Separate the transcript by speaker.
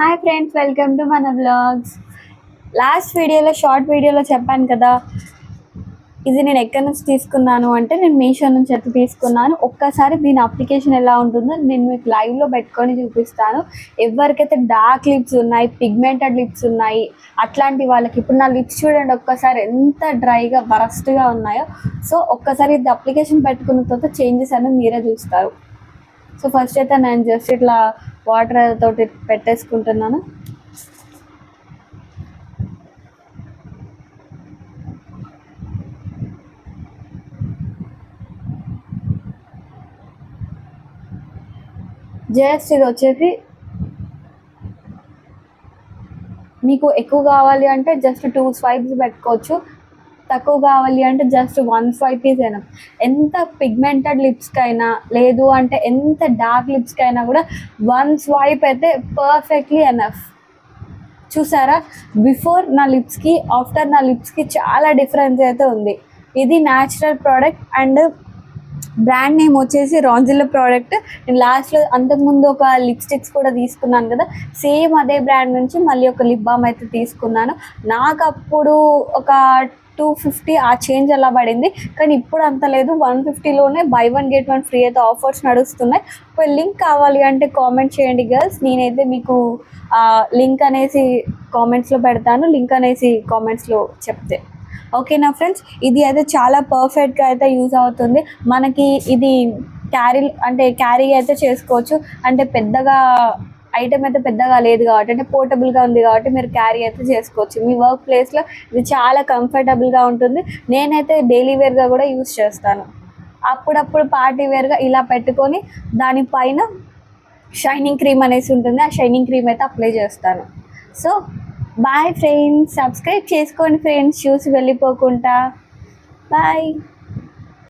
Speaker 1: Hi friends welcome to మన blogs last వీడియోలో short వీడియోలో చెప్పాను కదా ఇది నేను ఎక్కడి నుంచి తీసుకున్నాను అంటే నేను మీషో నుంచి అయితే తీసుకున్నాను. ఒక్కసారి దీని అప్లికేషన్ ఎలా ఉంటుందో నేను మీకు లైవ్లో పెట్టుకొని చూపిస్తాను. ఎవరికైతే డార్క్ లిప్స్ ఉన్నాయి పిగ్మెంటెడ్ లిప్స్ ఉన్నాయి అట్లాంటి వాళ్ళకి ఇప్పుడు నా లిప్స్ చూడండి ఒక్కసారి ఎంత డ్రైగా వరస్ట్గా ఉన్నాయో. సో ఒక్కసారి ఇది అప్లికేషన్ పెట్టుకున్న తర్వాత చేంజెస్ అనేది మీరే చూస్తారు. సో ఫస్ట్ అయితే నేను జస్ట్ ఇట్లా వాటర్ తోటి పెట్టేసుకుంటున్నాను. జస్ట్ ఇది వచ్చేసి మీకు ఎక్కువ కావాలి అంటే జస్ట్ టూ స్వైప్స్ పెట్టుకోవచ్చు. తక్కువ కావాలి అంటే జస్ట్ వన్ ఫైవ్ ఈజ్ ఎంత పిగ్మెంటెడ్ లిప్స్కి అయినా లేదు అంటే ఎంత డార్క్ లిప్స్కి అయినా కూడా వన్ స్వైప్ అయితే పర్ఫెక్ట్లీ ఎనఫ్ చూసారా? బిఫోర్ నా లిప్స్కి ఆఫ్టర్ నా లిప్స్కి చాలా డిఫరెన్స్ అయితే ఉంది. ఇది natural product and brand name వచ్చేసి రాంజిల్లో ప్రోడక్ట్. నేను లాస్ట్లో అంతకుముందు ఒక లిప్స్టిక్స్ కూడా తీసుకున్నాను కదా సేమ్ అదే బ్రాండ్ నుంచి మళ్ళీ ఒక లిప్ బామ్ అయితే తీసుకున్నాను. నాకు అప్పుడు ఒక టూ ఫిఫ్టీ ఆ చేంజ్ అలా పడింది. కానీ ఇప్పుడు అంత లేదు. One ఫిఫ్టీలోనే buy one get one free అయితే ఆఫర్స్ నడుస్తున్నాయి. ఒక లింక్ కావాలి అంటే కామెంట్ చేయండి గర్ల్స్ నేనైతే మీకు లింక్ అనేసి కామెంట్స్లో పెడతాను. లింక్ అనేసి కామెంట్స్లో చెప్తే. ఓకేనా ఫ్రెండ్స్? ఇది అయితే చాలా పర్ఫెక్ట్గా అయితే యూజ్ అవుతుంది. మనకి ఇది క్యారీ అంటే క్యారీ అయితే చేసుకోవచ్చు. అంటే పెద్దగా ఐటమ్ అయితే పెద్దగా లేదు కాబట్టి అంటే పోర్టబుల్గా ఉంది కాబట్టి మీరు క్యారీ అయితే చేసుకోవచ్చు. మీ వర్క్ ప్లేస్లో ఇది చాలా కంఫర్టబుల్గా ఉంటుంది. నేనైతే డైలీ వేర్గా కూడా యూజ్ చేస్తాను. అప్పుడప్పుడు పార్టీ వేర్గా ఇలా పెట్టుకొని దానిపైన షైనింగ్ క్రీమ్ అనేసి ఉంటుంది. ఆ షైనింగ్ క్రీమ్ అయితే అప్లై చేస్తాను. సో బాయ్ ఫ్రెండ్స్ సబ్స్క్రైబ్ చేసుకోండి ఫ్రెండ్స్ చూసి వెళ్ళిపోకుండా. బాయ్